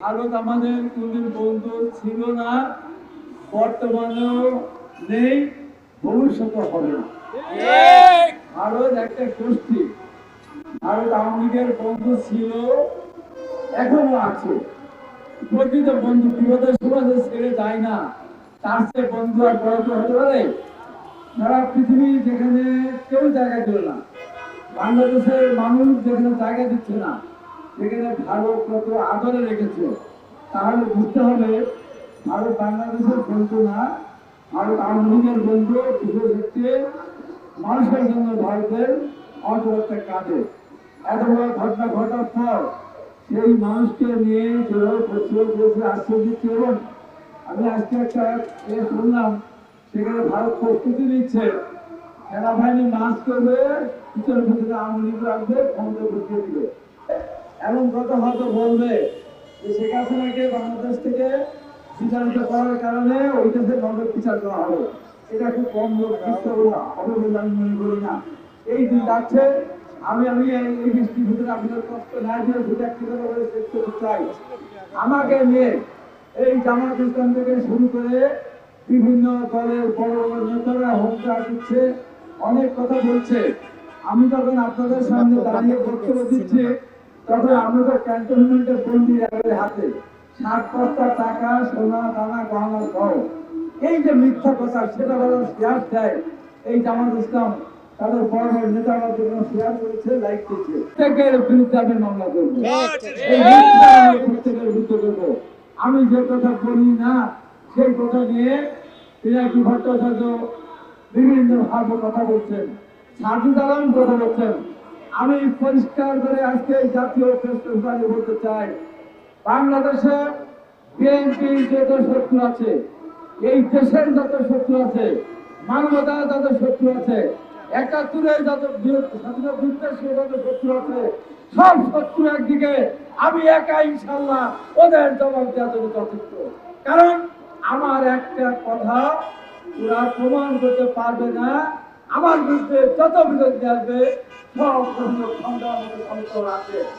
ভারত আমাদের কোনদিন বন্ধু ছিল না বর্তমানেও নেই ভবিষ্যতে হবে না। ভারত একটা গোষ্ঠী। ভারত আওয়ামী লীগের বন্ধু ছিল এখনও আছে। প্রকৃত বন্ধু বিপদের সময় যে ছেড়ে যায় না। তার চেয়ে বন্ধু আর বড় হতে পারে? সারা পৃথিবী যেখানে কেউ জায়গা দিল না। বাংলাদেশের মানুষ যেখানে জায়গা দিচ্ছে না। সেখানে ভারত কত আদরে রেখেছে? তাহলে বুঝতে হবে, ভারত বাংলাদেশের বন্ধু না, ভারত লীগের বন্ধু, বিশেষ হচ্ছে মানুষের জন্য ভারতের অন্তরত্বে কাজে এত বড় ঘটনা ঘটার পর সেই মানুষকে নিয়ে যেভাবে আশ্রয় দিচ্ছে এবং আমি আজকে একটা এ শুনলাম, সেখানে ভারত প্রস্তুতি নিচ্ছে। সেনাবাহিনী মাস করবে ভিতরে ভিতরে আওয়ামী লীগ রাখবে ক্ষমতা ঢুকিয়ে দিবে। এমন কথা হয়তো বলবে যে শেখ হাসিনাকে বাংলাদেশ থেকে বিচারিত করার কারণে ওই দেশে নগদ বিচার করা হবে। এটা খুব কম লোক বুঝতে হবে বলে আমি মনে করি না। এই দিন যাচ্ছে, আমি আমি এই বৃষ্টির ভিতরে আপনাদের কষ্ট না দিয়ে শুধু একটি কথা বলে শেষ করতে চাই। আমাকে নিয়ে এই জামাত ইসলাম থেকে শুরু করে বিভিন্ন দলের বড় বড় নেতারা হুঙ্কার দিচ্ছে অনেক কথা বলছে। আমি যখন আপনাদের সামনে দাঁড়িয়ে বক্তব্য দিচ্ছি তখন আমি তো ক্যান্টনমেন্টের বন্দি একেবারে হাতে। ষাট বস্তা টাকা সোনা দানা গহনা সহ এই যে মিথ্যা কথা সেটা বলার শেয়ার দেয়। এই জামাত ইসলাম তাদের বড় বড় নেতারা জন্য শেয়ার করেছে লাইক দিচ্ছে প্রত্যেকের বিরুদ্ধে আমি মামলা করব। এই মিথ্যা প্রত্যেকের বিরুদ্ধে করব। আমি যে কথা বলি না সেই কথা নিয়ে পিনাকি ভট্টাচার্য বিভিন্ন ভাবে কথা বলছেন। সাজু দালাম কথা বলছেন। আমি পরিষ্কার করে আজকে জাতীয় প্রেসক্রিপশনে বলতে চাই, বাংলাদেশে বিএনপি যত শত্রু আছে, এই দেশের যত শত্রু আছে মানবতার যত শত্রু আছে একাত্তরের যত স্বাধীনতা বিদ্বেষের যত শত্রু আছে, সব শত্রু একদিকে, আমি একা ইনশাল্লাহ ওদের জবাব দেওয়ার জন্য যথেষ্ট। কারণ আমার একটা কথা ওরা প্রমাণ করতে পারবে না, আমার বিরুদ্ধে যত বিরোধী আসবে No, no, no, come down with the coming out there.